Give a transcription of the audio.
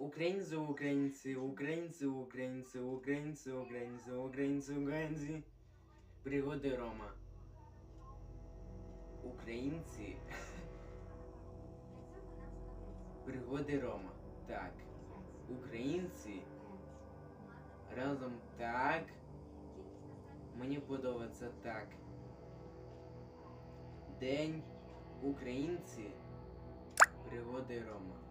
Українці, українці, українці, українці, українці, українці, українці, українці. Пригоди Рома. Українці. Пригоди Рома. Так. Українці. Разом так. Мені подобається так. День українці. Пригоди Рома.